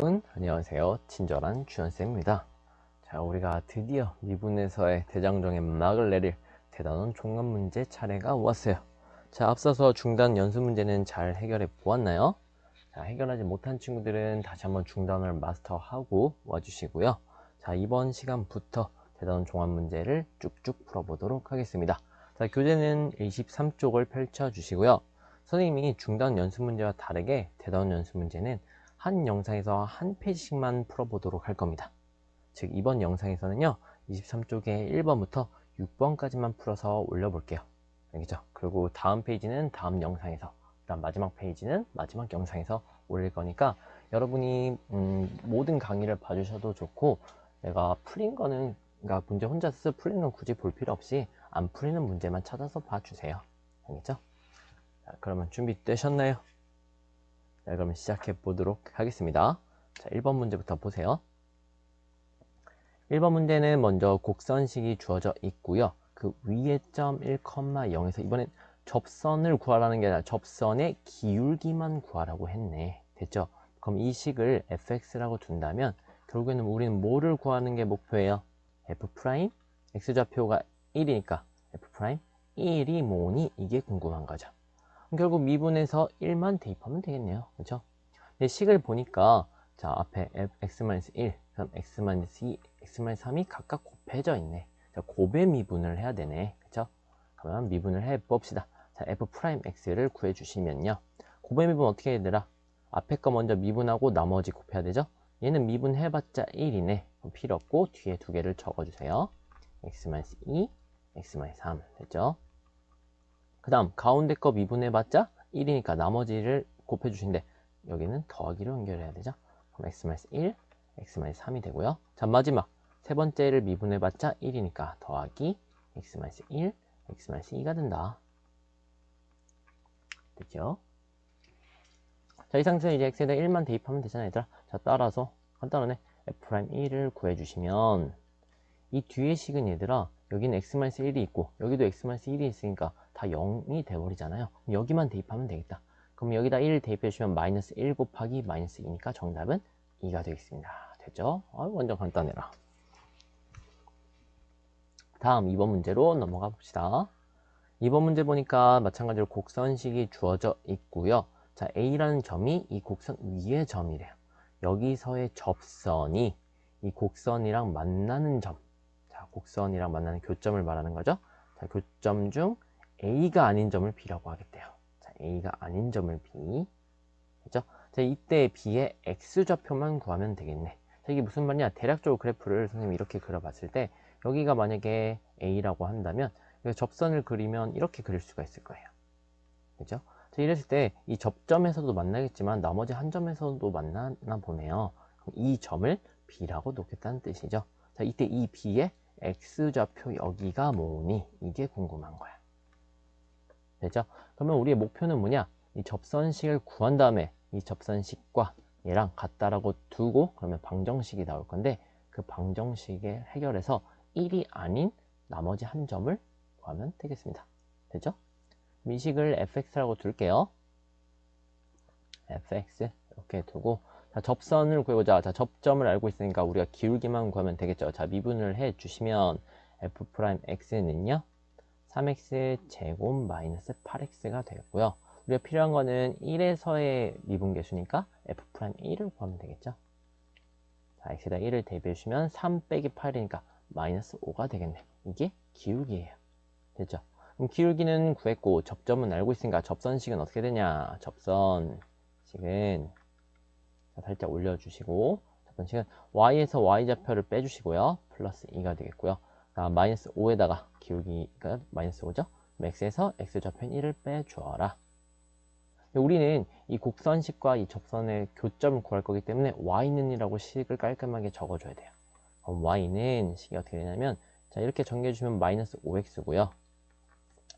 여러분 안녕하세요. 친절한 주연쌤입니다. 자 우리가 드디어 미분에서의 대장정의 막을 내릴 대단원 종합 문제 차례가 왔어요. 자 앞서서 중단 연습 문제는 잘 해결해 보았나요? 자 해결하지 못한 친구들은 다시 한번 중단을 마스터하고 와주시고요. 자 이번 시간부터 대단원 종합 문제를 쭉쭉 풀어보도록 하겠습니다. 자 교재는 23쪽을 펼쳐 주시고요. 선생님이 중단 연습 문제와 다르게 대단원 연습 문제는 한 영상에서 한 페이지씩만 풀어보도록 할 겁니다. 즉 이번 영상에서는요 23쪽에 1번부터 6번까지만 풀어서 올려볼게요. 알겠죠? 그리고 다음 페이지는 다음 영상에서 그다음 마지막 페이지는 마지막 영상에서 올릴 거니까 여러분이 음, 모든 강의를 봐주셔도 좋고 내가 풀린 거는 그러니까 문제 혼자 서 풀리는 건 굳이 볼 필요 없이 안 풀리는 문제만 찾아서 봐주세요. 알겠죠? 자, 그러면 준비되셨나요? 자, 그러면 시작해 보도록 하겠습니다. 자, 1번 문제부터 보세요. 1번 문제는 먼저 곡선식이 주어져 있고요. 그 위에 점 1,0에서 이번엔 접선을 구하라는 게 아니라 접선의 기울기만 구하라고 했네. 됐죠? 그럼 이 식을 fx라고 둔다면 결국에는 우리는 뭐를 구하는 게 목표예요? f x좌표가 1이니까 f 프라임 1이 뭐니? 이게 궁금한 거죠. 결국 미분에서 1만 대입하면 되겠네요. 그렇죠? 근데 식을 보니까 자 앞에 x-1 그럼 x-2, x-3이 각각 곱해져 있네. 자, 곱의 미분을 해야 되네. 그렇죠? 그러면 미분을 해 봅시다. 자, f'x를 구해 주시면요. 곱의 미분 어떻게 해야 되라? 앞에 거 먼저 미분하고 나머지 곱해야 되죠? 얘는 미분해 봤자 1이네. 그럼 필요 없고 뒤에 두 개를 적어 주세요. x-2, x-3 됐죠? 그 다음 가운데 거 미분해봤자 1이니까 나머지를 곱해주신데 여기는 더하기로 연결해야 되죠? 그럼 x-1, x-3이 되고요. 자 마지막. 세 번째를 미분해봤자 1이니까 더하기 x-1, x-2가 된다. 됐죠? 자 이 상태에서 이제 x에다 1만 대입하면 되잖아 얘들아. 자 따라서 간단하네. f'1을 구해주시면 이 뒤에 식은 얘들아 여기는 x-1이 있고 여기도 x-1이 있으니까 다 0이 돼버리잖아요. 여기만 대입하면 되겠다. 그럼 여기다 1 대입해 주시면 마이너스 1 곱하기 마이너스 2니까 정답은 2가 되겠습니다. 됐죠? 아, 완전 간단해라. 다음 2번 문제로 넘어가 봅시다. 2번 문제 보니까 마찬가지로 곡선식이 주어져 있고요. 자, A라는 점이 이 곡선 위의 점이래요. 여기서의 접선이 이 곡선이랑 만나는 점. 자, 곡선이랑 만나는 교점을 말하는 거죠. 자, 교점 중 A가 아닌 점을 B라고 하겠대요. 자, A가 아닌 점을 B. 그죠? 자, 이때 B의 X좌표만 구하면 되겠네. 자, 이게 무슨 말이냐? 대략적으로 그래프를 선생님이 이렇게 그려봤을 때 여기가 만약에 A라고 한다면 접선을 그리면 이렇게 그릴 수가 있을 거예요. 그죠? 자, 이랬을 때 이 접점에서도 만나겠지만 나머지 한 점에서도 만나나 보네요. 이 점을 B라고 놓겠다는 뜻이죠. 자, 이때 이 B의 X좌표 여기가 뭐니? 이게 궁금한 거야. 되죠? 그러면 우리의 목표는 뭐냐? 이 접선식을 구한 다음에 이 접선식과 얘랑 같다라고 두고 그러면 방정식이 나올 건데 그 방정식에 해결해서 1이 아닌 나머지 한 점을 구하면 되겠습니다. 되죠? 이 식을 fx라고 둘게요. fx 이렇게 두고 자, 접선을 구해보자. 자, 접점을 알고 있으니까 우리가 기울기만 구하면 되겠죠. 자, 미분을 해 주시면 f'x는요. 3x 제곱 마이너스 8x가 되겠고요. 우리가 필요한 거는 1에서의 미분계수니까 f'1을 구하면 되겠죠. 자, x에다 1을 대비해 주시면 3 빼기 8이니까 마이너스 5가 되겠네. 이게 기울기예요. 됐죠? 그럼 기울기는 구했고 접점은 알고 있으니까 접선식은 어떻게 되냐? 접선식은 자, 살짝 올려주시고 접선식은 y에서 y좌표를 빼주시고요. 플러스 2가 되겠고요. 아, 마이너스 5에다가 기울기가 마이너스 5죠. x에서 x좌표인 1을 빼주어라. 우리는 이 곡선식과 이 접선의 교점을 구할 거기 때문에 y는 이라고 식을 깔끔하게 적어줘야 돼요. 그럼 y는 식이 어떻게 되냐면 자 이렇게 정리해주시면 마이너스 5x고요.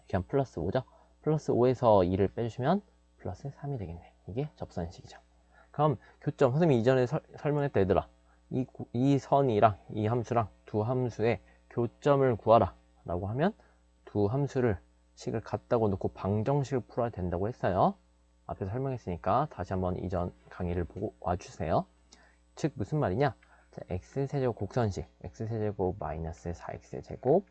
그냥 플러스 5죠. 플러스 5에서 2를 빼주시면 플러스 3이 되겠네. 이게 접선식이죠. 그럼 교점, 선생님이 이전에 설, 설명했다 얘들아. 이, 이 선이랑 이 함수랑 두 함수의 교점을 구하라 라고 하면 두 함수를 식을 같다고 놓고 방정식을 풀어야 된다고 했어요. 앞에서 설명했으니까 다시 한번 이전 강의를 보고 와주세요. 즉 무슨 말이냐? 자, x세제곱 곡선식 x세제곱 마이너스 4x제곱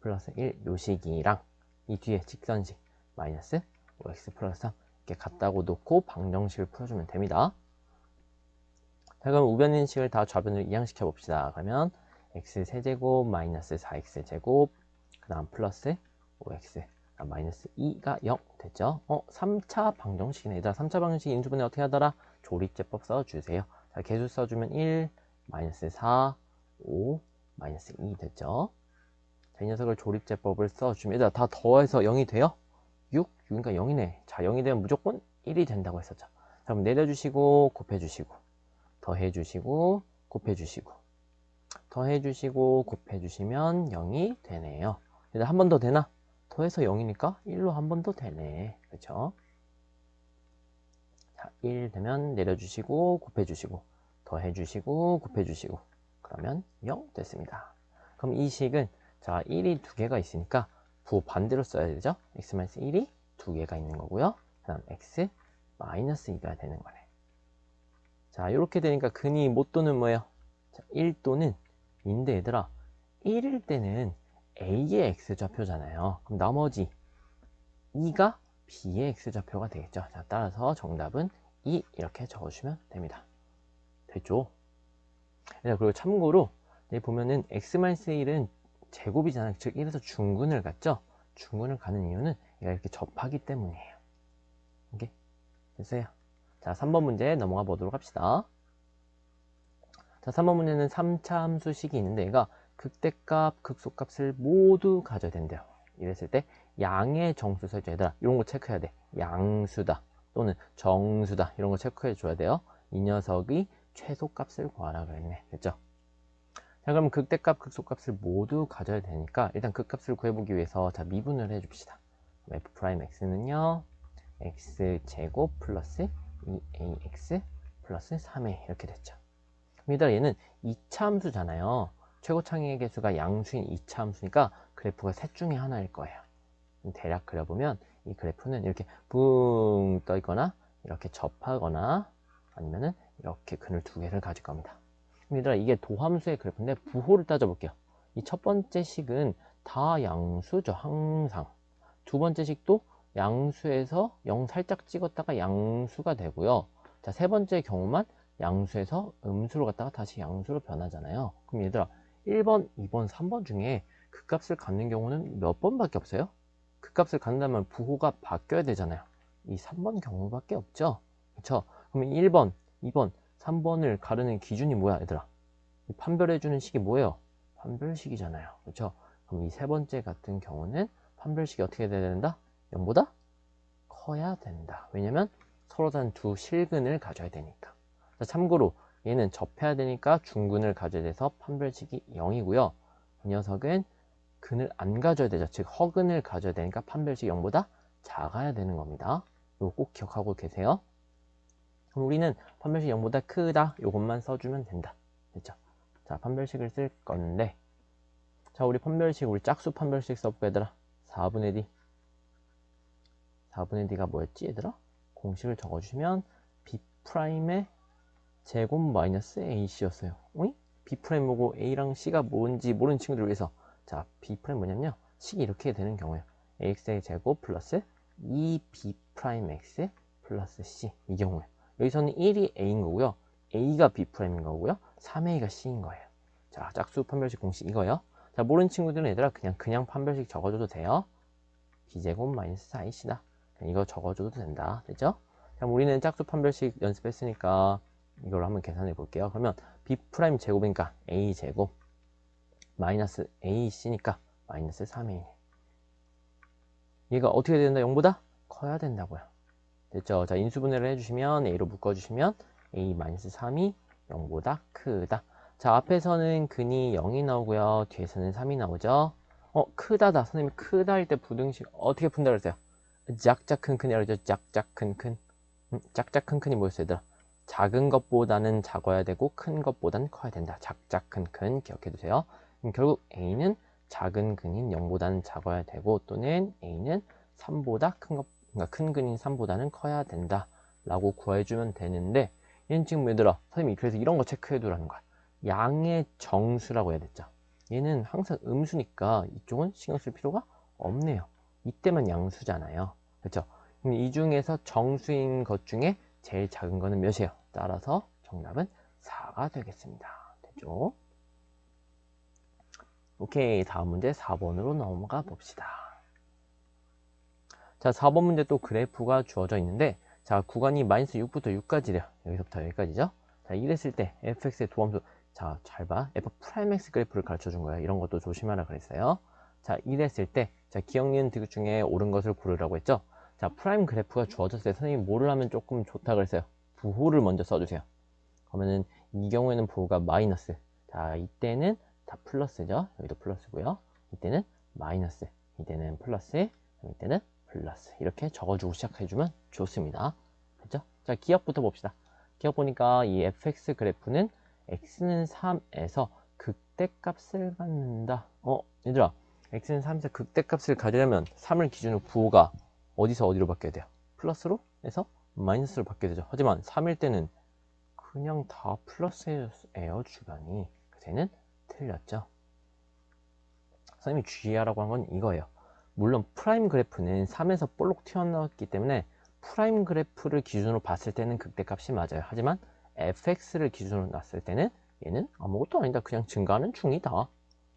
플러스 1 요식이랑 이 뒤에 직선식 마이너스 5x 플러스 3 이렇게 같다고 놓고 방정식을 풀어주면 됩니다. 자 그럼 우변인식을 다 좌변으로 이항시켜 봅시다. 그러면 x세제곱 마이너스 4x제곱 그 다음 플러스 5x 아, 마이너스 2가 0 됐죠? 어 3차 방정식이네 얘들아 3차 방정식 인수분해 어떻게 하더라? 조립제법 써주세요. 자 개수 써주면 1 마이너스 4 5 마이너스 2 됐죠? 자, 이 녀석을 조립제법을 써주면 얘들아 다 더해서 0이 돼요? 6? 6이니까 0이네 자 0이 되면 무조건 1이 된다고 했었죠 자, 그럼 내려주시고 곱해주시고 더해주시고 곱해주시고 더해 주시고 곱해 주시면 0이 되네요. 얘들 한 번 더 되나? 더해서 0이니까 1로 한 번 더 되네. 그쵸? 자, 1 되면 내려 주시고 곱해 주시고 더해 주시고 곱해 주시고 그러면 0 됐습니다. 그럼 이 식은 자 1이 두 개가 있으니까 부 반대로 써야 되죠? x-1이 두 개가 있는 거고요. 그 다음 x 마이너스 2가 되는 거네. 자 이렇게 되니까 근이 못 도는 뭐예요? 자, 1도는 인데 얘들아 1일 때는 a의 x좌표잖아요. 그럼 나머지 2가 b의 x좌표가 되겠죠. 자 따라서 정답은 2 이렇게 적어주시면 됩니다. 됐죠? 그리고 참고로 여기 보면은 x-1은 제곱이잖아요 즉 1에서 중근을 갔죠? 중근을 가는 이유는 얘가 이렇게 접하기 때문이에요. 오케이? 됐어요? 자 3번 문제 넘어가 보도록 합시다 자 3번 문제는 3차 함수식이 있는데 얘가 극대값 극소값을 모두 가져야 된대요. 이랬을 때 양의 정수 설정 얘들아 이런 거 체크해야 돼. 양수다 또는 정수다 이런 거 체크해 줘야 돼요. 이 녀석이 최소값을 구하라 그랬네. 됐죠? 자 그럼 극대값 극소값을 모두 가져야 되니까 일단 극값을 구해보기 위해서 자 미분을 해 줍시다. f'x는요 x제곱 플러스 2ax 플러스 3a 이렇게 됐죠 얘들아 얘는 2차 함수잖아요. 최고 창의 개수가 양수인 2차 함수니까 그래프가 셋 중에 하나일 거예요. 대략 그려보면 이 그래프는 이렇게 붕 떠 있거나 이렇게 접하거나 아니면은 이렇게 근을 두 개를 가질 겁니다. 얘들아 이게 도함수의 그래프인데 부호를 따져볼게요. 이 첫 번째 식은 다 양수죠 항상. 두 번째 식도 양수에서 0 살짝 찍었다가 양수가 되고요. 자 세 번째 경우만 양수에서 음수로 갔다가 다시 양수로 변하잖아요. 그럼 얘들아 1번, 2번, 3번 중에 그 값을 갖는 경우는 몇 번밖에 없어요? 그 값을 갖는다면 부호가 바뀌어야 되잖아요. 이 3번 경우밖에 없죠? 그쵸? 그러면 1번, 2번, 3번을 가르는 기준이 뭐야 얘들아? 판별해주는 식이 뭐예요? 판별식이잖아요. 그렇죠 그럼 이 세 번째 같은 경우는 판별식이 어떻게 돼야 된다? 0보다 커야 된다. 왜냐면 서로 다른 두 실근을 가져야 되니까. 자, 참고로 얘는 접해야 되니까 중근을 가져야 돼서 판별식이 0이고요. 이 녀석은 근을 안 가져야 되죠. 즉 허근을 가져야 되니까 판별식 0보다 작아야 되는 겁니다. 이거 꼭 기억하고 계세요. 그럼 우리는 판별식 0보다 크다. 이것만 써주면 된다. 됐죠? 자 판별식을 쓸 건데. 자 우리 판별식 우리 짝수 판별식 써볼까 얘들아? 4분의 d. 4분의 d가 뭐였지 얘들아? 공식을 적어주시면 b'의 제곱 마이너스 ac였어요. 어이? b'이 뭐고 a랑 c가 뭔지 모르는 친구들을 위해서. 자 b'이 뭐냐면요. 식이 이렇게 되는 경우에요. Ax의 제곱 플러스 2b'x 플러스 c. 이 경우에 여기서는 1이 a인 거고요. A가 b'인 거고요. 3a가 c인 거예요. 자 짝수 판별식 공식 이거요. 자 모르는 친구들은 얘들아 그냥 그냥 판별식 적어줘도 돼요. b제곱 마이너스 4ac다. 이거 적어줘도 된다. 됐죠? 자 우리는 짝수 판별식 연습했으니까 이걸 한번 계산해 볼게요. 그러면 b' 제곱이니까 a 제곱 마이너스 ac니까 마이너스 3a 얘가 어떻게 된다 0보다? 커야 된다고요. 됐죠? 자 인수분해를 해주시면 a로 묶어주시면 a-3이 0보다 크다. 자 앞에서는 근이 0이 나오고요. 뒤에서는 3이 나오죠? 어 크다다. 선생님 크다 할 때 부등식 어떻게 푼다 그랬어요? 짝짝 큰 큰이 알죠? 짝짝 큰큰. 음, 짝짝 큰 큰이 뭐였어요 얘들아 작은 것보다는 작아야 되고 큰 것보다는 커야 된다. 작작 큰큰 기억해 두세요. 그럼 결국 a는 작은 근인 0보다는 작아야 되고 또는 a는 3보다 큰 것, 그러니까 큰 근인 3보다는 커야 된다 라고 구해주면 되는데 얘는 지금 얘들아 선생님이 그래서 이런 거 체크해 두라는 거야. 양의 정수라고 해야 됐죠. 얘는 항상 음수니까 이쪽은 신경 쓸 필요가 없네요. 이때만 양수잖아요. 그렇죠 이 중에서 정수인 것 중에 제일 작은 거는 몇이에요? 따라서 정답은 4가 되겠습니다. 되죠? 오케이. 다음 문제 4번으로 넘어가 봅시다. 자 4번 문제 또 그래프가 주어져 있는데 자 구간이 마이너스 6부터 6까지래요. 여기서부터 여기까지죠? 자 이랬을 때 fx의 도함수 자 잘봐. f 프라임 x 그래프를 가르쳐 준 거예요. 이런 것도 조심하라 그랬어요. 자 이랬을 때자 기억 니은 디귿 중에 옳은 것을 고르라고 했죠 자 프라임 그래프가 주어졌을 때 선생님이 뭐를 하면 조금 좋다 그랬어요? 부호를 먼저 써주세요. 그러면은 이 경우에는 부호가 마이너스. 자 이때는 다 플러스죠? 여기도 플러스고요. 이때는 마이너스. 이때는 플러스. 이때는 플러스. 이렇게 적어주고 시작해주면 좋습니다. 됐죠? 자 기억부터 봅시다. 기억 보니까 이 fx 그래프는 x는 3에서 극대값을 갖는다. 어 얘들아. x는 3에서 극대값을 가지려면 3을 기준으로 부호가 어디서 어디로 바뀌어야 돼요? 플러스로 해서 마이너스로 바뀌어야 되죠. 하지만 3일 때는 그냥 다 플러스예요 주변이. 얘는 틀렸죠. 선생님이 주의하라고 한 건 이거예요. 물론 프라임 그래프는 3에서 볼록 튀어나왔기 때문에 프라임 그래프를 기준으로 봤을 때는 극대값이 맞아요. 하지만 fx를 기준으로 놨을 때는 얘는 아무것도 아니다. 그냥 증가하는 중이다.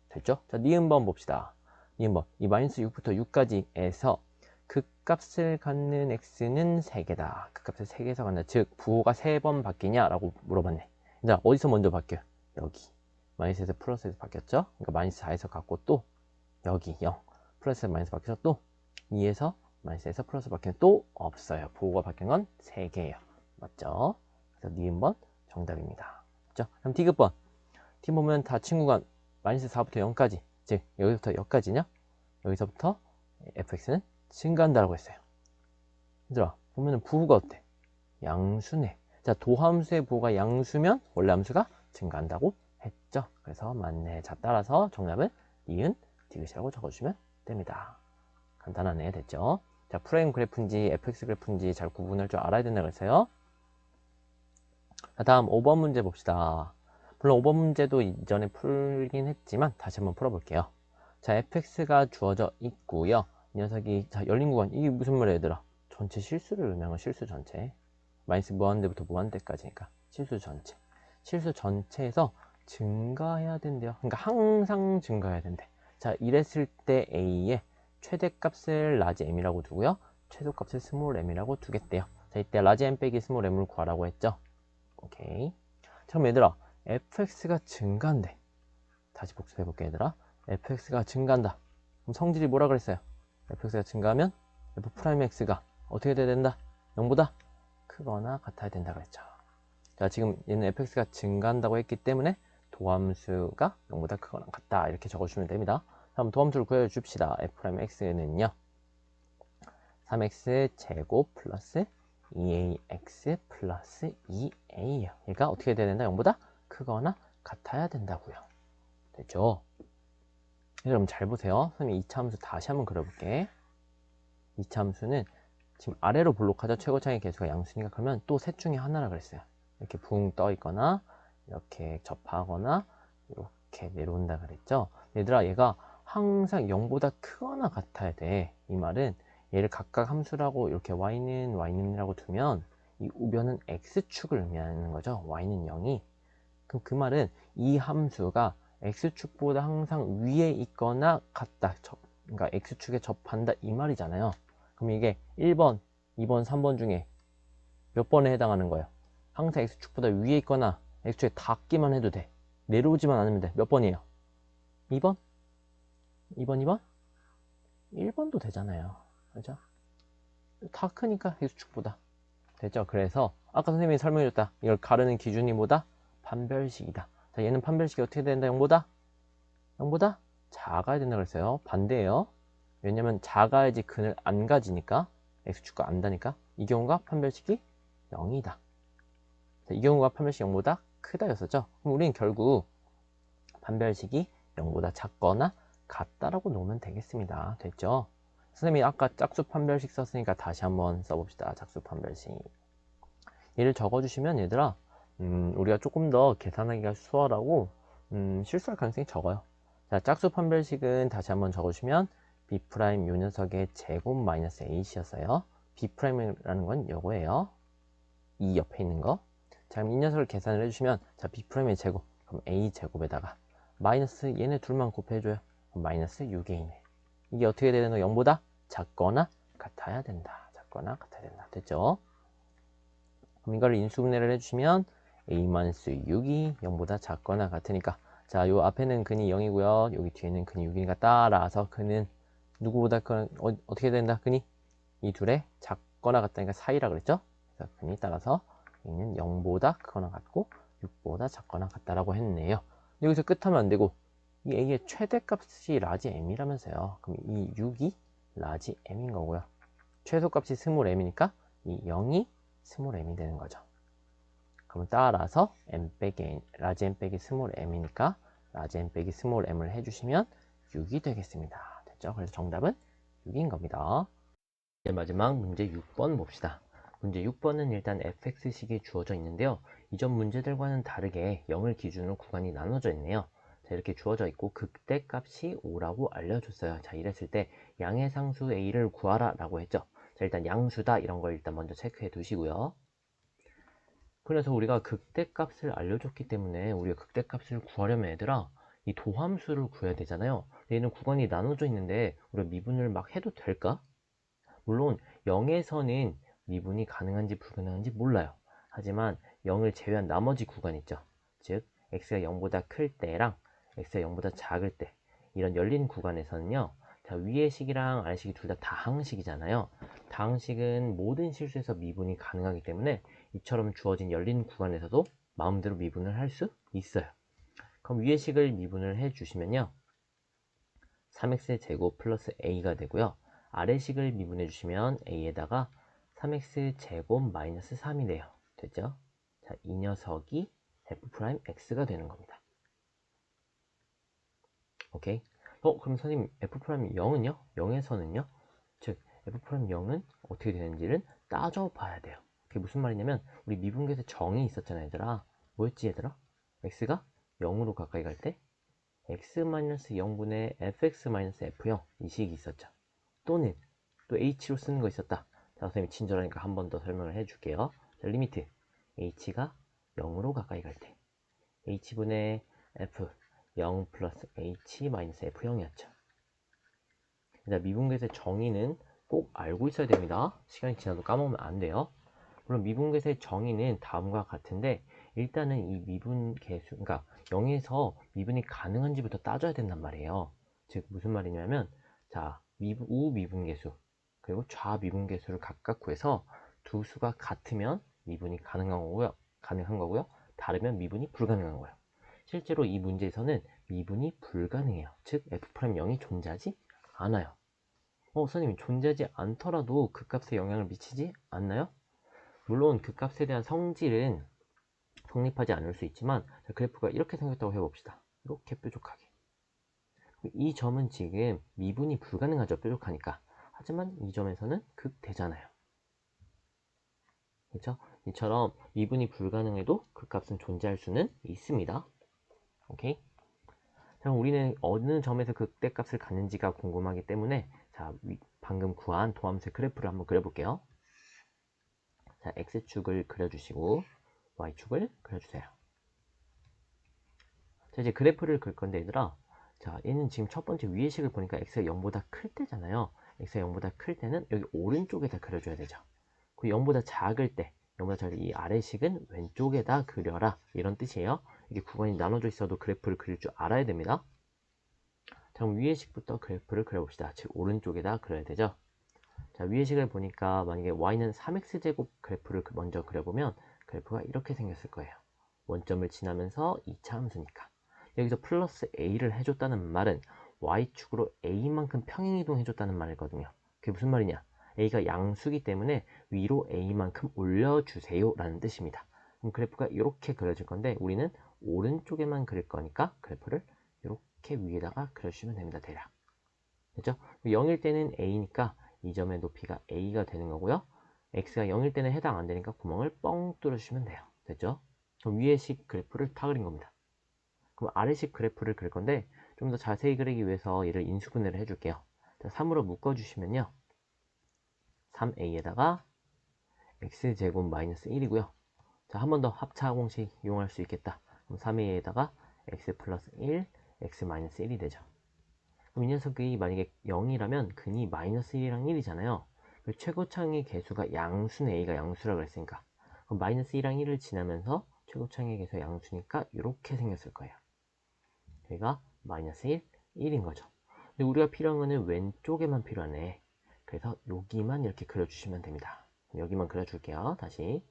됐죠? 자, 니은번 봅시다. 니은번. 이 마이너스 6부터 6까지에서 극값을 갖는 x는 3개다. 극값을 3개에서 갖는다. 즉, 부호가 3번 바뀌냐? 라고 물어봤네. 자, 어디서 먼저 바뀌어요? 여기. 마이너스에서 플러스에서 바뀌었죠? 그러니까 마이너스 4에서 갖고 또 여기 0. 플러스 마이너스 바뀌어서 또 2에서 마이너스에서 플러스 바뀌는 또 없어요. 부호가 바뀐 건 3개예요. 맞죠? 그래서 니은번 정답입니다. 그죠? 그럼 디귿번. 팀 보면 다 친구가 마이너스 4부터 0까지 즉 여기서부터 여기까지냐? 여기서부터 fx는 증가한다고 했어요. 얘들아 보면은 부호가 어때? 양수네. 자 도함수의 부호가 양수면 원래 함수가 증가한다고 했죠. 그래서 맞네. 자 따라서 정답은 니은 디귿이라고 적어주시면 됩니다. 간단하네. 됐죠? 자, 프레임 그래프인지 fx 그래프인지 잘 구분할 줄 알아야 된다고 했어요. 자, 다음 5번 문제 봅시다. 물론 5번 문제도 이전에 풀긴 했지만 다시 한번 풀어볼게요. 자, fx가 주어져 있고요. 이 녀석이 자, 열린 구간 이게 무슨 말이야 얘들아? 전체 실수를 의미하는 실수 전체. 마이너스 무한대부터 무한대까지니까 실수 전체. 실수 전체에서 증가해야 된대요. 그러니까 항상 증가해야 된대. 자, 이랬을 때 A의 최대값을 라지 M이라고 두고요. 최소값을 스몰 M이라고 두겠대요. 자, 이때 라지 M 빼기 스몰 M을 구하라고 했죠. 오케이. 자, 그럼 얘들아, fx가 증가한대. 다시 복습해볼게, 얘들아. fx가 증가한다. 그럼 성질이 뭐라 그랬어요? Fx가 증가하면 f'x가 어떻게 돼야 된다? 0보다 크거나 같아야 된다 그랬죠. 자, 지금 얘는 fx가 증가한다고 했기 때문에 도함수가 0보다 크거나 같다 이렇게 적어주시면 됩니다. 다음 도함수를 구해줍시다. f'x는요. 3x 제곱 플러스 2ax 플러스 2a예요. 얘가 어떻게 돼야 된다? 0보다 크거나 같아야 된다고요. 됐죠? 여러분 잘 보세요. 선생님 2차 함수 다시 한번 그려볼게. 2차 함수는 지금 아래로 블록하죠. 최고차의 개수가 양수니까 그러면 또 셋 중에 하나라 그랬어요. 이렇게 붕 떠 있거나 이렇게 접하거나 이렇게 내려온다 그랬죠. 얘들아 얘가 항상 0보다 크거나 같아야 돼. 이 말은 얘를 각각 함수라고 이렇게 y는 y는이라고 두면 이 우변은 x축을 의미하는 거죠. y는 0이. 그럼 그 말은 이 함수가 x축보다 항상 위에 있거나 같다. 그러니까 x축에 접한다 이 말이잖아요. 그럼 이게 1번, 2번, 3번 중에 몇 번에 해당하는 거예요? 항상 x축보다 위에 있거나 x축에 닿기만 해도 돼. 내려오지만 않으면 돼. 몇 번이에요? 2번? 2번, 2번? 1번도 되잖아요. 그죠? 다 크니까 x축보다. 됐죠? 그래서 아까 선생님이 설명해줬다. 이걸 가르는 기준이 뭐다? 판별식이다. 자, 얘는 판별식이 어떻게 된다? 0보다? 0보다? 작아야 된다 그랬어요. 반대예요. 왜냐면 작아야지 근을 안 가지니까 x축과 안다니까 이 경우가 판별식이 0이다. 자, 이 경우가 판별식 0보다 크다였었죠. 그럼 우리는 결국 판별식이 0보다 작거나 같다라고 놓으면 되겠습니다. 됐죠? 선생님이 아까 짝수 판별식 썼으니까 다시 한번 써봅시다. 짝수 판별식. 얘를 적어주시면 얘들아 음, 우리가 조금 더 계산하기가 수월하고 음, 실수할 가능성이 적어요. 자, 짝수 판별식은 다시 한번 적어주시면 b 프라임 요 녀석의 제곱 마이너스 a씨였어요. b 프라임이라는 건 요거예요. 이 옆에 있는 거. 자, 그럼 이 녀석을 계산을 해주시면 자, b 프라임의 제곱 그럼 a 제곱에다가 마이너스 얘네 둘만 곱해줘요. 그럼 마이너스 6a네. 이게 어떻게 되는 거 0보다 작거나 같아야 된다. 작거나 같아야 된다. 됐죠? 그럼 이걸 인수분해를 해주시면 a-6이 0보다 작거나 같으니까 자, 요 앞에는 근이 0이고요. 여기 뒤에는 근이 6이니까 따라서 근은 누구보다 그 어, 떻게 된다? 근이 이 둘의 작거나 같다니까 사이라 그랬죠? 그래서 근이 따라서 얘는 0보다 크거나 같고 6보다 작거나 같다라고 했네요. 여기서 끝하면 안 되고 이 a의 최대값이 라지 m이라면서요. 그럼 이 6이 라지 m인 거고요. 최소값이 스몰 m이니까 이 0이 스몰 m이 되는 거죠. 그럼 따라서 m 빼기 n, 라지 m 빼기 스몰 m이니까 라지 m 빼기 스몰 m을 해주시면 6이 되겠습니다. 됐죠? 그래서 정답은 6인 겁니다. 이제 마지막 문제 6번 봅시다. 문제 6번은 일단 fx식이 주어져 있는데요. 이전 문제들과는 다르게 0을 기준으로 구간이 나눠져 있네요. 자, 이렇게 주어져 있고 극대값이 5라고 알려줬어요. 자, 이랬을 때 양의 상수 a를 구하라 라고 했죠. 자, 일단 양수다 이런 걸 일단 먼저 체크해 두시고요. 그래서 우리가 극대값을 알려줬기 때문에 우리가 극대값을 구하려면 얘들아 이 도함수를 구해야 되잖아요. 얘는 구간이 나눠져 있는데 우리가 미분을 막 해도 될까? 물론 0에서는 미분이 가능한지 불가능한지 몰라요. 하지만 0을 제외한 나머지 구간 있죠. 즉 x가 0보다 클 때랑 x가 0보다 작을 때 이런 열린 구간에서는요. 자, 위의 식이랑 아래 식이 둘 다 다항식이잖아요. 다항식은 모든 실수에서 미분이 가능하기 때문에 이처럼 주어진 열린 구간에서도 마음대로 미분을 할 수 있어요. 그럼 위의 식을 미분을 해 주시면요. 3x 제곱 플러스 a가 되고요. 아래 식을 미분해 주시면 a에다가 3x 제곱 마이너스 3이 돼요. 됐죠? 자, 이 녀석이 f'x가 되는 겁니다. 오케이? 어, 그럼 선생님 f'0은요? 0에서는요? 즉 f'0은 어떻게 되는지를 따져봐야 돼요. 그게 무슨 말이냐면 우리 미분계에서 정이 있었잖아 얘들아. 뭐였지 얘들아? x가 0으로 가까이 갈 때 x-0분의 fx-f0 이 식이 있었죠. 또는 또 h로 쓰는 거 있었다. 자, 선생님이 친절하니까 한 번 더 설명을 해줄게요. 자, 리미트 h가 0으로 가까이 갈 때 h분의 f 0 플러스 h 마이너스 f0이었죠. 자, 미분계에서의 정의는 꼭 알고 있어야 됩니다. 시간이 지나도 까먹으면 안 돼요. 물론 미분계에서의 정의는 다음과 같은데 일단은 이 미분 계수, 그러니까 0에서 미분이 가능한지부터 따져야 된단 말이에요. 즉 무슨 말이냐면 자 미분, 우 미분계수 그리고 좌 미분계수를 각각 구해서 두 수가 같으면 미분이 가능한 거고요. 가능한 거고요. 다르면 미분이 불가능한 거예요. 실제로 이 문제에서는 미분이 불가능해요. 즉 f'0이 존재하지 않아요. 어, 선생님 존재하지 않더라도 그 값에 영향을 미치지 않나요? 물론 그 값에 대한 성질은 성립하지 않을 수 있지만 그래프가 이렇게 생겼다고 해봅시다. 이렇게 뾰족하게. 이 점은 지금 미분이 불가능하죠. 뾰족하니까. 하지만 이 점에서는 극되잖아요. 그렇죠? 이처럼 미분이 불가능해도 그 값은 존재할 수는 있습니다. 오케이? 자, 우리는 어느 점에서 극대값을 갖는지가 궁금하기 때문에 자, 방금 구한 도함수의 그래프를 한번 그려볼게요. 자, x축을 그려주시고 y축을 그려주세요. 자, 이제 그래프를 그릴 건데 얘들아 자, 얘는 지금 첫 번째 위의 식을 보니까 x가 0보다 클 때잖아요. x가 0보다 클 때는 여기 오른쪽에다 그려줘야 되죠. 그 0보다 작을 때 0보다 작을 때 이 아래 식은 왼쪽에다 그려라 이런 뜻이에요. 이게 구간이 나눠져 있어도 그래프를 그릴 줄 알아야 됩니다. 자, 그럼 위의 식부터 그래프를 그려봅시다. 즉 오른쪽에다 그려야 되죠. 자, 위의 식을 보니까 만약에 y는 3x제곱 그래프를 먼저 그려보면 그래프가 이렇게 생겼을 거예요. 원점을 지나면서 2차 함수니까. 여기서 플러스 a를 해줬다는 말은 y축으로 a만큼 평행이동 해줬다는 말이거든요. 그게 무슨 말이냐? a가 양수기 때문에 위로 a만큼 올려주세요 라는 뜻입니다. 그럼 그래프가 이렇게 그려질 건데 우리는 오른쪽에만 그릴 거니까 그래프를 이렇게 위에다가 그려주시면 됩니다. 대략. 됐죠? 0일 때는 a니까 이 점의 높이가 a가 되는 거고요. x가 0일 때는 해당 안 되니까 구멍을 뻥 뚫어주시면 돼요. 됐죠? 그럼 위에식 그래프를 다 그린 겁니다. 그럼 아래식 그래프를 그릴 건데 좀 더 자세히 그리기 위해서 얘를 인수분해를 해줄게요. 자, 3으로 묶어주시면요. 3a에다가 x제곱 마이너스 1이고요. 자, 한 번 더 합차 공식 이용할 수 있겠다. 그럼 3a에다가 x 플러스 1, x 마이너스 1이 되죠. 그럼 이 녀석이 만약에 0이라면 근이 마이너스 1이랑 1이잖아요. 최고창의 개수가 양수는 a가 양수라고 했으니까 그럼 마이너스 1이랑 1을 지나면서 최고창의 개수가 양수니까 이렇게 생겼을 거예요. 여기가 마이너스 1, 1인 거죠. 근데 우리가 필요한 거는 왼쪽에만 필요하네. 그래서 여기만 이렇게 그려주시면 됩니다. 여기만 그려줄게요. 다시.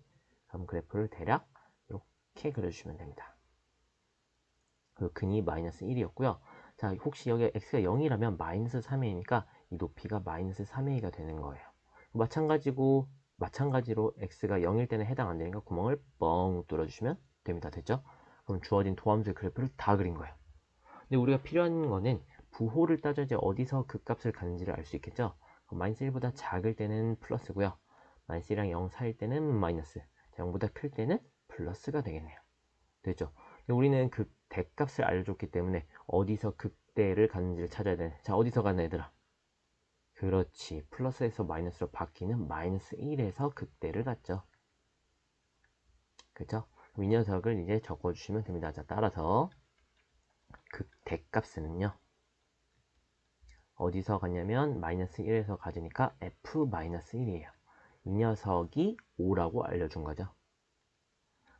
그럼 그래프를 대략 이렇게 그려주시면 됩니다. 그 근이 마이너스 1이었고요. 자, 혹시 여기 x가 0이라면 마이너스 3a니까 이 높이가 마이너스 3a가 되는 거예요. 마찬가지고, 마찬가지로 x가 0일 때는 해당 안 되니까 구멍을 뻥 뚫어주시면 됩니다. 됐죠? 그럼 주어진 도함수의 그래프를 다 그린 거예요. 근데 우리가 필요한 거는 부호를 따져야지 어디서 그 값을 갖는지를 알 수 있겠죠? 마이너스 1보다 작을 때는 플러스고요. 마이너스 1이랑 0 사이일 때는 마이너스, 0보다 클 때는 플러스가 되겠네요. 됐죠? 우리는 그 대값을 알려줬기 때문에 어디서 극대를 갖는지를 찾아야 돼. 자, 어디서 가는 얘들아? 그렇지. 플러스에서 마이너스로 바뀌는 마이너스 1에서 극대를 갖죠. 그죠? 이 녀석을 이제 적어주시면 됩니다. 자, 따라서 극대값은요. 어디서 갔냐면 마이너스 1에서 가지니까 f 마이너스 1이에요. 이 녀석이 5라고 알려준 거죠.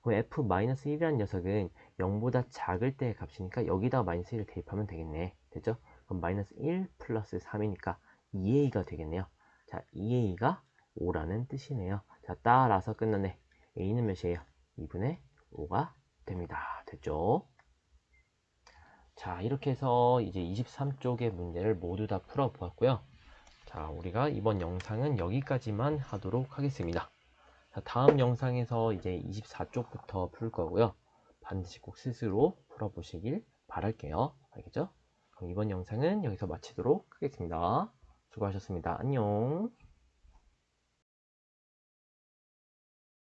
f 마이너스 1이라는 녀석은 0보다 작을 때의 값이니까 여기다 마이너스 1을 대입하면 되겠네. 됐죠? 그럼 마이너스 1 플러스 3이니까 2a가 되겠네요. 자, 2a가 5라는 뜻이네요. 자, 따라서 끝났네. a는 몇이에요? 2분의 5가 됩니다. 됐죠? 자, 이렇게 해서 이제 23쪽의 문제를 모두 다 풀어보았고요. 자, 우리가 이번 영상은 여기까지만 하도록 하겠습니다. 자, 다음 영상에서 이제 24쪽부터 풀 거고요. 반드시 꼭 스스로 풀어보시길 바랄게요. 알겠죠? 그럼 이번 영상은 여기서 마치도록 하겠습니다. 수고하셨습니다. 안녕.